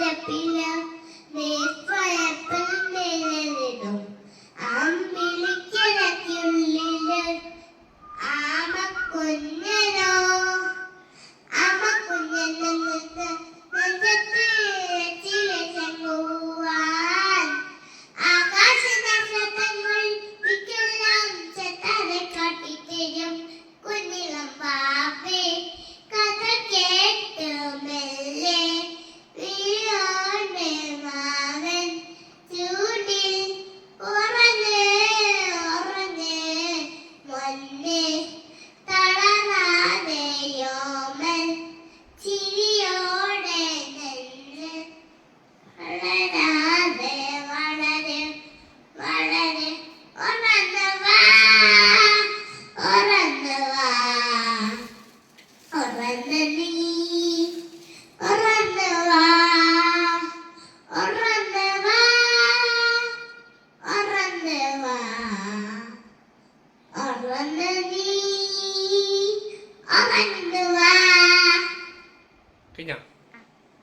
പരപ്പില നേർ ചിരിയോടെ വളരാതെ വളരെ വളരെ ഉറന്നവാ ഉറന്നവാ ഉറന്ന നീ ഉറന്നവാ ഉറന്നവാ ഉറന്നവാ ഉറന്ന Підняв.